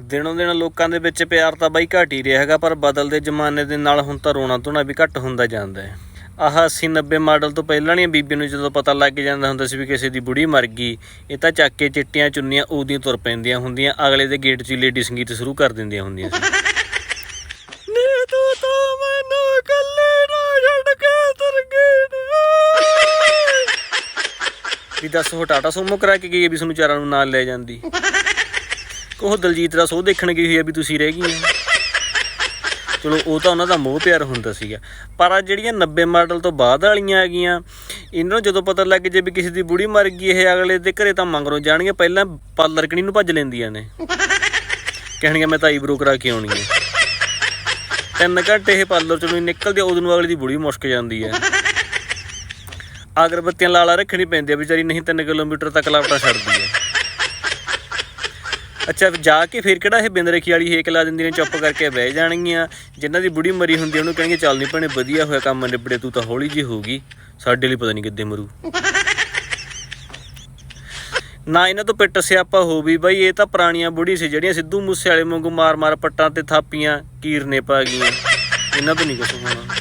ਦਿਨੋਂ ਦਿਨ ਲੋਕਾਂ ਦੇ ਵਿੱਚ ਪਿਆਰ ਤਾਂ ਬਾਈ ਘਟ ਹੀ ਰਿਹਾ ਹੈਗਾ ਪਰ ਬਦਲਦੇ ਜ਼ਮਾਨੇ ਦੇ ਨਾਲ ਹੁਣ ਤਾਂ ਰੋਣਾ ਧੋਣਾ ਵੀ ਘੱਟ ਹੁੰਦਾ ਜਾਂਦਾ ਹੈ। ਆਹ 80 90 ਮਾਡਲ ਤੋਂ ਪਹਿਲਾਂ ਵਾਲੀਆਂ ਬੀਬੀ ਨੂੰ ਜਦੋਂ ਪਤਾ ਲੱਗ ਜਾਂਦਾ ਹੁੰਦਾ ਸੀ ਵੀ ਕਿਸੇ ਦੀ ਬੁੜੀ ਮਰ ਗਈ ਇਹ ਤਾਂ ਚੱਕ ਕੇ ਚਿੱਟੀਆਂ ਚੁੰਨੀਆਂ ਉਹਦੀਆਂ ਤੁਰ ਪੈਂਦੀਆਂ ਹੁੰਦੀਆਂ ਅਗਲੇ ਦੇ ਗੇਟ 'ਚ ਹੀ ਲੇਡੀ ਸੰਗੀਤ ਸ਼ੁਰੂ ਕਰ ਦਿੰਦੀਆਂ ਹੁੰਦੀਆਂ ਸੀ। ਨੀ ਤੂੰ ਤਾਂ ਮੈਨੂੰ ਇਕੱਲੇ ਨਾ ਛੱਡ ਕੇ ਤੁਰ ਗਈ ਵੀ ਦੱਸ ਉਹ ਟਾਟਾ ਸੋਮੋ ਕਰਾ ਕੇ ਗਈ ਵੀ ਤੁਹਾਨੂੰ ਚਾਰਾਂ ਨੂੰ ਨਾਲ ਲੈ ਜਾਂਦੀ? ਉਹ ਦਲਜੀਤ ਦਾ ਸੋਹ ਦੇਖਣ ਗਈ ਹੋਈ ਆ ਵੀ ਤੁਸੀਂ ਰਹਿ ਗਈਆਂ ਚਲੋ, ਉਹ ਤਾਂ ਉਹਨਾਂ ਦਾ ਮੋਹ ਪਿਆਰ ਹੁੰਦਾ ਸੀਗਾ। ਪਰ ਆ ਜਿਹੜੀਆਂ 90 ਮਾਡਲ ਤੋਂ ਬਾਅਦ ਵਾਲੀਆਂ ਆ ਗਈਆਂ ਇਹਨਾਂ ਨੂੰ ਜਦੋਂ ਪਤਾ ਲੱਗ ਜੇ ਵੀ ਕਿਸੇ ਦੀ ਬੁੜੀ ਮਰ ਗਈ, ਇਹ ਅਗਲੇ ਦੇ ਘਰੇ ਤਾਂ ਮੰਗਰੋਂ ਜਾਣਗੇ ਪਹਿਲਾਂ ਪਾਰਲਰ ਕਣੀ ਨੂੰ ਭੱਜ ਲੈਂਦੀਆਂ ਨੇ। ਕਹਿਣਗੀਆਂ, ਮੈਂ ਤਾਂ ਆਈਬ੍ਰੋ ਕਰਾ ਕੇ ਆਉਣੀ ਹੈ ਤਿੰਨ ਘੰਟੇ ਇਹ ਪਾਰਲਰ ਚੋਂ ਨਹੀਂ ਨਿਕਲਦੇ, ਉਦੋਂ ਨੂੰ ਅਗਲੇ ਦੀ ਬੁੜੀ ਮੁਸ਼ਕ ਜਾਂਦੀ ਹੈ ਅਗਰਬੱਤੀਆਂ ਲਾਲਾ ਰੱਖਣੀ ਪੈਂਦੀ ਆ, ਵਿਚਾਰੀ ਨਹੀਂ 3 ਕਿਲੋਮੀਟਰ ਤੱਕ ਲਾਪਟਾ ਛੱਡਦੀ ਹੈ ਅੱਛਾ ਜਾ ਕੇ ਫਿਰ ਕਿਹੜਾ ਇਹ ਬਿੰਦ ਰਖੀ ਵਾਲੀ ਹੇਕ ਲਾ ਦਿੰਦੀ ਨੇ, ਚੁੱਪ ਕਰਕੇ ਬਹਿ ਜਾਣਗੀਆਂ? ਜਿਨ੍ਹਾਂ ਦੀ ਬੁੜੀ ਮਰੀ ਹੁੰਦੀ ਉਹਨੂੰ ਕਹਿਣਗੇ, ਚੱਲ ਨਹੀਂ ਭੈਣੇ, ਵਧੀਆ ਹੋਇਆ ਕੰਮ ਨਿਬੜੇ, ਤੂੰ ਤਾਂ ਹੌਲੀ ਜੀ ਹੋਊਗੀ ਸਾਡੇ ਲਈ ਪਤਾ ਨਹੀਂ ਕਿੱਦੇ ਮਰੂ। ਨਾ ਇਹਨਾਂ ਤੋਂ ਪਿੱਟ ਸਿਆਪਾ ਹੋ ਵੀ ਬਈ, ਇਹ ਤਾਂ ਪੁਰਾਣੀਆਂ ਬੁੜੀ ਸੀ, ਜਿਹੜੀਆਂ ਸਿੱਧੂ ਮੂਸੇ ਵਾਲੇ ਵਾਂਗੂ ਮਾਰ ਮਾਰ ਪੱਟਾਂ ਤੇ ਥਾਪੀਆਂ, ਕੀਰਨੇ ਪਾ ਗਈਆਂ। ਇਹਨਾਂ ਤੋਂ ਨਹੀਂ ਕੁਝ ਹੋਣਾ।